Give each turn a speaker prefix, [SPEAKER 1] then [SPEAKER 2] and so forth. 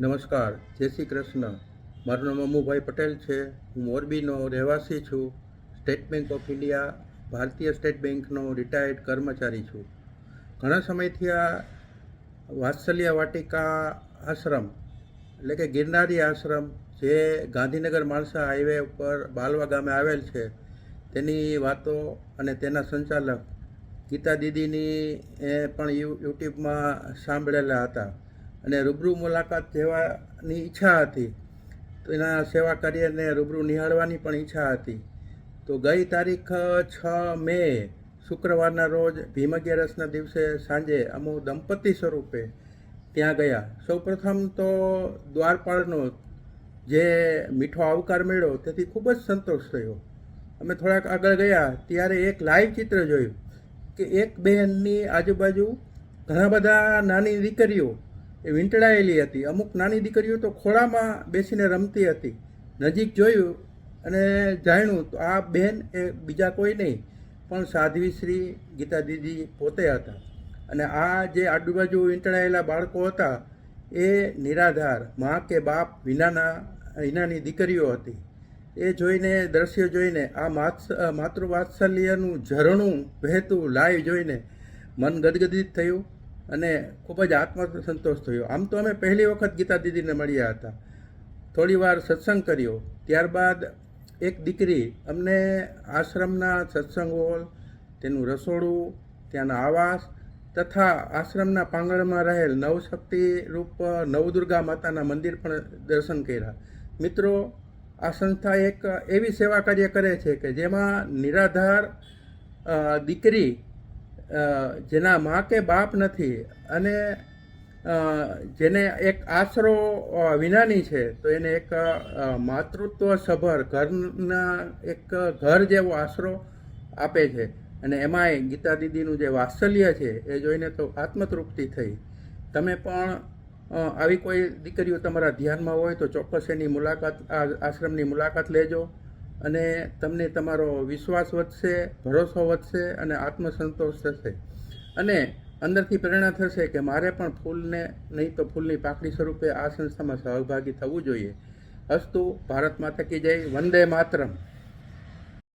[SPEAKER 1] નમસ્કાર, જય શ્રી કૃષ્ણ. મારું નામ અમુભાઈ પટેલ છે. હું મોરબીનો રહેવાસી છું. સ્ટેટ બેંક ઓફ ઇન્ડિયા, ભારતીય સ્ટેટ બેંકનો રિટાયર્ડ કર્મચારી છું. ઘણા સમયથી આ વાત્સલ્ય વાટિકા આશ્રમ, એટલે કે ગિરનારી આશ્રમ, જે ગાંધીનગર માણસા હાઈવે ઉપર બાલવા ગામે આવેલ છે, તેની વાતો અને તેના સંચાલક ગીતા દીદીની એ પણ યુ, યુટ્યુબમાં સાંભળેલા હતા. અને રૂબરૂ મુલાકાત જેવાની ઈચ્છા હતી. તો એના સેવા કાર્યને રૂબરૂ નિહાળવાની પણ ઈચ્છા હતી. તો ગઈ તારીખ, છ મે, શુક્રવારના રોજ ભીમ દિવસે સાંજે અમુ દંપતી સ્વરૂપે ત્યાં ગયા. સૌપ્રથમ તો દ્વારપાળનો જે મીઠો આવકાર મળ્યો તેથી ખૂબ જ સંતોષ થયો. અમે થોડાક આગળ ગયા ત્યારે એક લાઈવ ચિત્ર જોયું કે એક બહેનની આજુબાજુ ઘણા બધા નાની દીકરીઓ એ વીંટળાયેલી હતી. અમુક નાની દીકરીઓ તો ખોળામાં બેસીને રમતી હતી. નજીક જોયું અને જાણ્યું તો આ બહેન એ બીજા કોઈ નહીં, પણ સાધ્વી શ્રી ગીતા દીદી પોતે હતા. અને આ જે આજુબાજુ વીંટળાયેલા બાળકો હતા, એ નિરાધાર, મા કે બાપ વિનાના, વિનાની દીકરીઓ હતી. એ જોઈને, દ્રશ્ય જોઈને, આ માત્સ, માતૃવાત્સલ્યનું ઝરણું વહેતું લાઈવ જોઈને મન ગદગદિત થયું. અને ખૂબ જ આત્મસંતોષ થયો. આમ તો અમે પહેલી વખત ગીતા દીદીને મળ્યા હતા. થોડી વાર સત્સંગ કર્યો. ત્યારબાદ એક દીકરી અમને આશ્રમના સત્સંગ હોલ, તેનું રસોડું, ત્યાંના આવાસ તથા આશ્રમના પાંગણમાં રહેલ નવશક્તિ રૂપ નવદુર્ગા માતાના મંદિર પણ દર્શન કર્યા. મિત્રો, આ સંસ્થા એક એવી સેવા કાર્ય કરે છે કે જેમાં નિરાધાર દીકરી જેના મા કે બાપ નથી અને જેને એક આશરો વિનાની છે, તો એને એક માતૃત્વ સભર ઘરના એક ઘર જેવો આશરો આપે છે. અને એમાંય ગીતા દીદીનું જે વાત્સલ્ય છે, એ જોઈને તો આત્મતૃપ્તિ થઈ. તમે પણ આવી કોઈ દીકરીઓ તમારા ધ્યાનમાં હોય તો ચોક્કસ એની મુલાકાત, આ આશ્રમની મુલાકાત લેજો. અને તમને તમારો વિશ્વાસ વધશે, ભરોસો વધશે અને આત્મસંતોષ થશે. અને અંદરથી પ્રેરણા થશે કે મારે પણ ફૂલને, નહીં તો ફૂલની પાકડી સ્વરૂપે આ સંસ્થામાં સહભાગી થવું જોઈએ. અસ્તુ ભારત માતા કી જય, વંદે માતરમ.